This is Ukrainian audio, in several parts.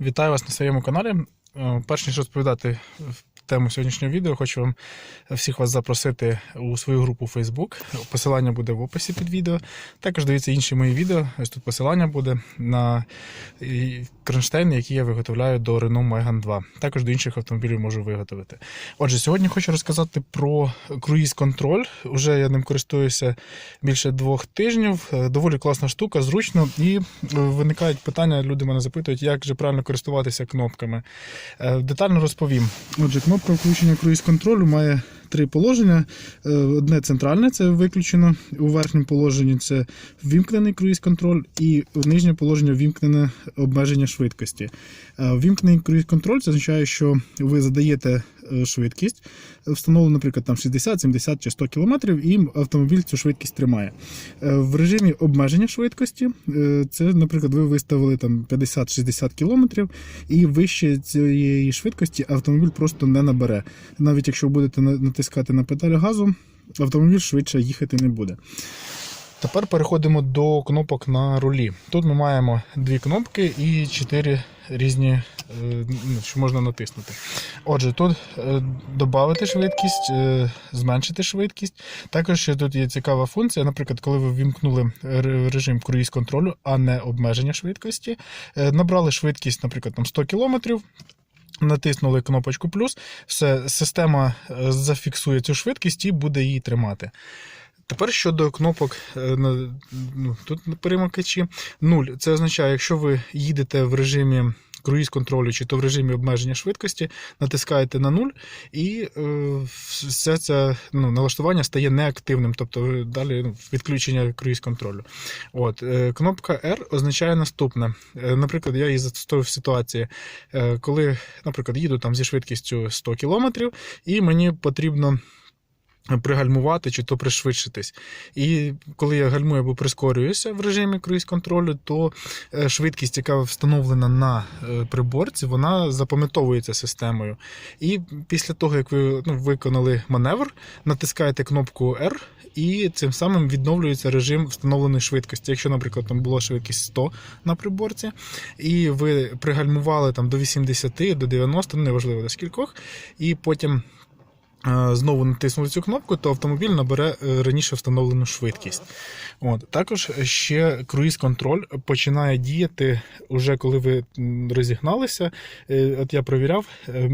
Вітаю вас на своєму каналі. Е, Перш ніж розповідати тему сьогоднішнього відео, хочу вам всіх вас запросити у свою групу Facebook. Посилання буде в описі під відео. Також дивіться інші мої відео. Ось тут посилання буде на кронштейни, які я виготовляю до Renault Megane 2. Також до інших автомобілів можу виготовити. Отже, сьогодні хочу розказати про круїз-контроль. Уже я ним користуюся більше двох тижнів. Е, Доволі класна штука, зручно. І е, виникають питання, люди мене запитують, як же правильно користуватися кнопками. Е, Детально розповім. Отже, кнопка включення круїз-контролю має три положення. Е, Одне центральне це виключено. У верхньому положенні це ввімкнений круїз-контроль, і в нижнє положення ввімкнене обмеження швидкості. Е, Ввімкнений круїз-контроль це означає, що ви задаєте швидкість, встановлену, наприклад, там 60, 70 чи 100 км, і автомобіль цю швидкість тримає. Е, В режимі обмеження швидкості е, це, наприклад, ви виставили там 50-60 км, і вище цієї швидкості автомобіль просто не набере. Навіть якщо будете натискати на педаль газу, автомобіль швидше їхати не буде. Тепер переходимо до кнопок на рулі. Тут ми маємо дві кнопки і чотири різні, е, ну, що можна натиснути. Отже, тут е, додати швидкість, е, зменшити швидкість. Також ще тут є цікава функція. Наприклад, коли ви вімкнули режим круїз контролю, а не обмеження швидкості, е, набрали швидкість, наприклад, там 100 км. Натиснули кнопочку плюс, все, система зафіксує цю швидкість і буде її тримати. Тепер щодо кнопок ну, тут перемикачі. 0 це означає, якщо ви їдете в режимі круїз контролю чи то в режимі обмеження швидкості, натискаєте на 0 і е, все це ну, налаштування стає неактивним, тобто далі ну, відключення круїз контролю. От, е, кнопка R означає наступне. Е, Наприклад, я її застосовую в ситуації, е, коли, наприклад, їду там зі швидкістю 100 км, і мені потрібно пригальмувати чи то пришвидшитись. І коли я гальмую або прискорююся в режимі круїз-контролю, то е, швидкість, яка встановлена на е, приборці, вона запам'ятовується системою. І після того, як ви ну, виконали маневр, натискаєте кнопку R. І цим самим відновлюється режим встановленої швидкості. Якщо, наприклад, там була швидкість 100 на приборці, і ви пригальмували там до 80, до 90, ну, неважливо до скількох, і потім знову натиснули цю кнопку, то автомобіль набере е, раніше встановлену швидкість. От. Також ще круїз-контроль починає діяти уже коли ви розігналися. Е, От я провіряв. е,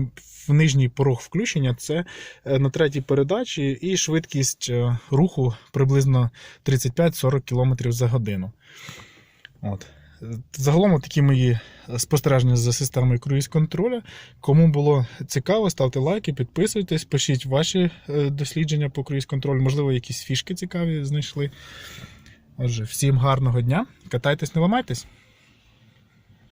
В нижній порог включення це е, на третій передачі і швидкість е, руху приблизно 35-40 км за годину. От. Загалом такі мої спостереження за системою круїз контроля. Кому було цікаво, ставте лайки, підписуйтесь, пишіть ваші е, дослідження по круїз контролю. Можливо, якісь фішки цікаві знайшли. Отже, всім гарного дня. Катайтесь, не ламайтесь.